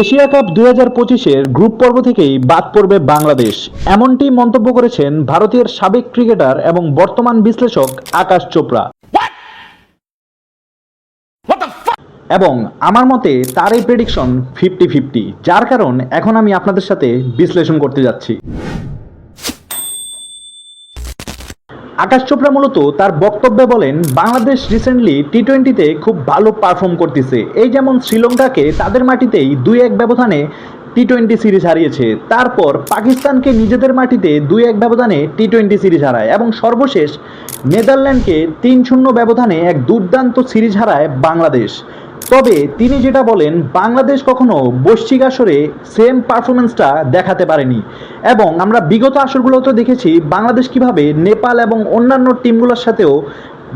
Asia cup দুই হাজার পঁচিশের গ্রুপ পর্ব থেকেই বাদ পড়বে বাংলাদেশ। এমনটি মন্তব্য করেছেন ভারতের সাবেক ক্রিকেটার এবং বর্তমান বিশ্লেষক আকাশ চোপড়া। এবং আমার মতে তার এই প্রেডিকশন ফিফটি ফিফটি যার কারণ এখন আমি আপনাদের সাথে বিশ্লেষণ করতে যাচ্ছি। আকাশ চোপড়া মূলত তার বক্তব্যে বলেন, বাংলাদেশ রিসেন্টলি টি টোয়েন্টিতে খুব ভালো পারফর্ম করতেছে। এই যেমন শ্রীলঙ্কাকে তাদের মাটিতেই দুই এক ব্যবধানে টি টোয়েন্টি সিরিজ হারিয়েছে। তারপর পাকিস্তানকে নিজেদের মাটিতে দুই এক ব্যবধানে টি টোয়েন্টি সিরিজ হারায় এবং সর্বশেষ নেদারল্যান্ডকে তিন শূন্য ব্যবধানে এক দুর্দান্ত সিরিজ হারায় বাংলাদেশ। তবে তিনি যেটা বলেন, বাংলাদেশ কখনো বৈশ্বিক আসরে সেম পারফরমেন্সটা দেখাতে পারেনি। এবং আমরা বিগত আসরগুলোতে দেখেছি বাংলাদেশ কীভাবে নেপাল এবং অন্যান্য টিমগুলোর সাথেও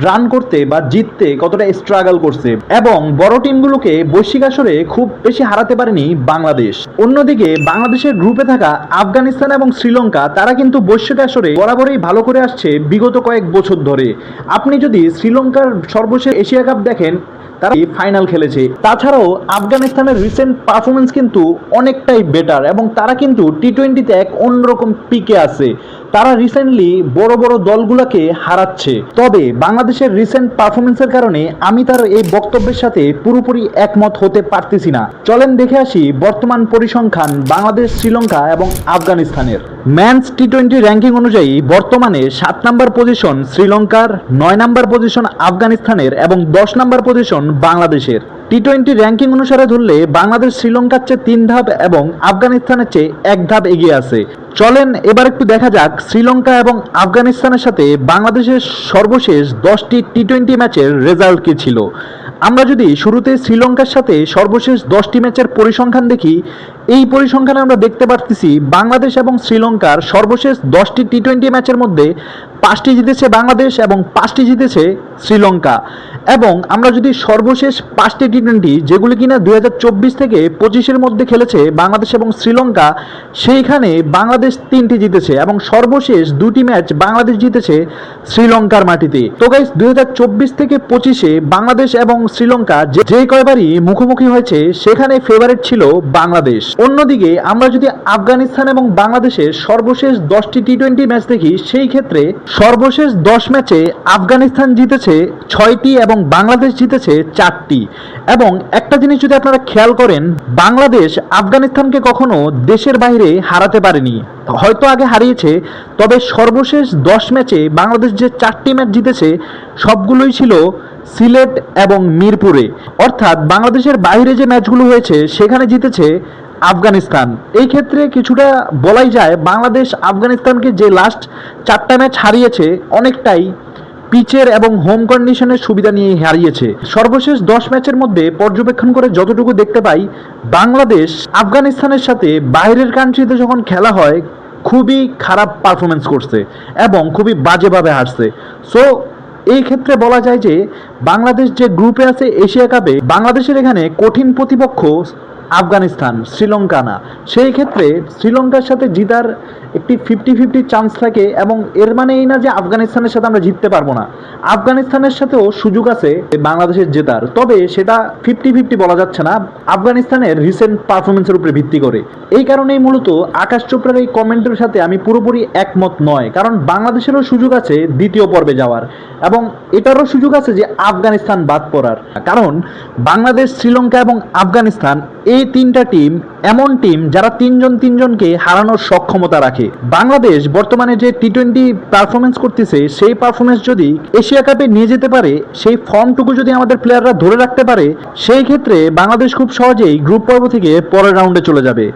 রান করতে বা জিততে কতটা স্ট্রাগল করছে। এবং বড় টিমগুলোকে বৈশ্বিক আসরে খুব বেশি হারাতে পারেনি বাংলাদেশ। অন্যদিকে বাংলাদেশের গ্রুপে থাকা আফগানিস্তান এবং শ্রীলঙ্কা, তারা কিন্তু বৈশ্বিক আসরে বরাবরই ভালো করে আসছে বিগত কয়েক বছর ধরে। আপনি যদি শ্রীলঙ্কার সর্বশেষ এশিয়া কাপ দেখেন, তারা ফাইনাল খেলেছে। তাছাড়াও আফগানিস্তানের রিসেন্ট পারফরমেন্স কিন্তু অনেকটাই বেটার এবং তারা কিন্তু টি টোয়েন্টিতে এক অন্যরকম পিকে আছে। তারা রিসেন্টলি বড় বড় দলগুলোকে হারাচ্ছে। তবে বাংলাদেশের রিসেন্ট পারফরমেন্সের কারণে আমি তার এই বক্তব্যের সাথে পুরোপুরি একমত হতে পারতেছি না। চলেন দেখে আসি বর্তমান পরিসংখ্যান বাংলাদেশ, শ্রীলঙ্কা এবং আফগানিস্তানের। ম্যানস টি টোয়েন্টি র্যাঙ্কিং অনুযায়ী বর্তমানে সাত নম্বর পজিশন শ্রীলঙ্কার, নয় নম্বর পজিশন আফগানিস্তানের এবং দশ নম্বর পজিশন বাংলাদেশের। টি টোয়েন্টি র্যাঙ্কিং অনুসারে ধরলে বাংলাদেশ শ্রীলঙ্কার চেয়ে তিন ধাপ এবং আফগানিস্তানের চেয়ে এক ধাপ এগিয়ে আছে। চলেন এবার একটু দেখা যাক শ্রীলঙ্কা এবং আফগানিস্তানের সাথে বাংলাদেশের সর্বশেষ দশটি টি টোয়েন্টি ম্যাচের রেজাল্ট কী ছিল? আমরা যদি শুরুতে শ্রীলঙ্কার সাথে সর্বশেষ দশটি ম্যাচের পরিসংখ্যান দেখি, এই পরিসংখ্যানে আমরা দেখতে পারতেছি বাংলাদেশ এবং শ্রীলঙ্কার সর্বশেষ দশটি টি টোয়েন্টি ম্যাচের মধ্যে পাঁচটি জিতেছে বাংলাদেশ এবং পাঁচটি জিতেছে শ্রীলঙ্কা। এবং আমরা যদি সর্বশেষ পাঁচটি টি টোয়েন্টি যেগুলি কিনা দুই হাজার চব্বিশ থেকে পঁচিশের মধ্যে খেলেছে বাংলাদেশ এবং শ্রীলঙ্কা, সেইখানে বাংলাদেশ তিনটি জিতেছে এবং সর্বশেষ দুটি ম্যাচ বাংলাদেশ জিতেছে শ্রীলঙ্কার মাটিতে। তো গাইস দুই থেকে পঁচিশে বাংলাদেশ এবং শ্রীলঙ্কা যে কয়বারই মুখোমুখি হয়েছে, সেখানে ফেভারিট ছিল বাংলাদেশ। অন্যদিকে আমরা যদি আফগানিস্তান এবং বাংলাদেশের সর্বশেষ দশটি টি টোয়েন্টি ম্যাচ দেখি, সেই ক্ষেত্রে সর্বশেষ দশ ম্যাচে আফগানিস্তান জিতেছে ছয়টি এবং বাংলাদেশ জিতেছে চারটি। এবং একটা জিনিস যদি আপনারা খেয়াল করেন, বাংলাদেশ আফগানিস্তানকে কখনো দেশের বাইরে হারাতে পারেনি। হয়তো আগে হারিয়েছে, তবে সর্বশেষ দশ ম্যাচে বাংলাদেশ যে চারটি ম্যাচ জিতেছে, সবগুলোই ছিল সিলেট এবং মিরপুরে। অর্থাৎ বাংলাদেশের বাইরে যে ম্যাচগুলো হয়েছে, সেখানে জিতেছে আফগানিস্তান। এই ক্ষেত্রে কিছুটা বলাই যায় বাংলাদেশ আফগানিস্তানকে যে লাস্ট চারটা ম্যাচ হারিয়েছে, অনেকটাই পিচের এবং হোম কন্ডিশনের সুবিধা নিয়ে হারিয়েছে। সর্বশেষ দশ ম্যাচের মধ্যে পর্যবেক্ষণ করে যতটুকু দেখতে পাই, বাংলাদেশ আফগানিস্তানের সাথে বাইরের কান্ট্রিতে যখন খেলা হয়, খুবই খারাপ পারফরমেন্স করছে এবং খুবই বাজেভাবে হারছে। সো এই ক্ষেত্রে বলা যায় যে, বাংলাদেশ যে গ্রুপে আছে, এশিয়া কাপে বাংলাদেশের এখানে কঠিন প্রতিপক্ষ আফগানিস্তান, শ্রীলঙ্কা না। সেই ক্ষেত্রে শ্রীলঙ্কার সাথে জিতার একটি ফিফটি ফিফটি চান্স থাকে এবং এর মানে এই না যে আফগানিস্তানের সাথে আমরা জিততে পারব না। আফগানিস্তানের সাথেও সুযোগ আছে বাংলাদেশের জেতার। তবে সেটা ফিফটি ফিফটি বলা যাচ্ছে না। আফগানিস্তানের রিসেন্ট পারফরমেন্সের উপরে ভিত্তি করে। এই কারণেই মূলত আকাশ চোপড়ার এই কমেন্টের সাথে আমি পুরোপুরি একমত নয়। কারণ বাংলাদেশেরও সুযোগ আছে দ্বিতীয় পর্বে যাওয়ার। এবং এটারও সুযোগ আছে যে আফগানিস্তান বাদ পড়ার। কারণ বাংলাদেশ, শ্রীলঙ্কা এবং আফগানিস্তান এই তিনটা টিম এমন টিম যারা তিনজন তিনজনকে হারানোর সক্ষমতা রাখে। বাংলাদেশ বর্তমানে যে টি টোয়েন্টি পারফরমেন্স করতেছে, সেই পারফরমেন্স যদি এশিয়া কাপে নিয়ে যেতে পারে, সেই ফর্মটুকু যদি আমাদের প্লেয়াররা ধরে রাখতে পারে, সেই ক্ষেত্রে বাংলাদেশ খুব সহজেই গ্রুপ পর্ব থেকে পরের রাউন্ডে চলে যাবে।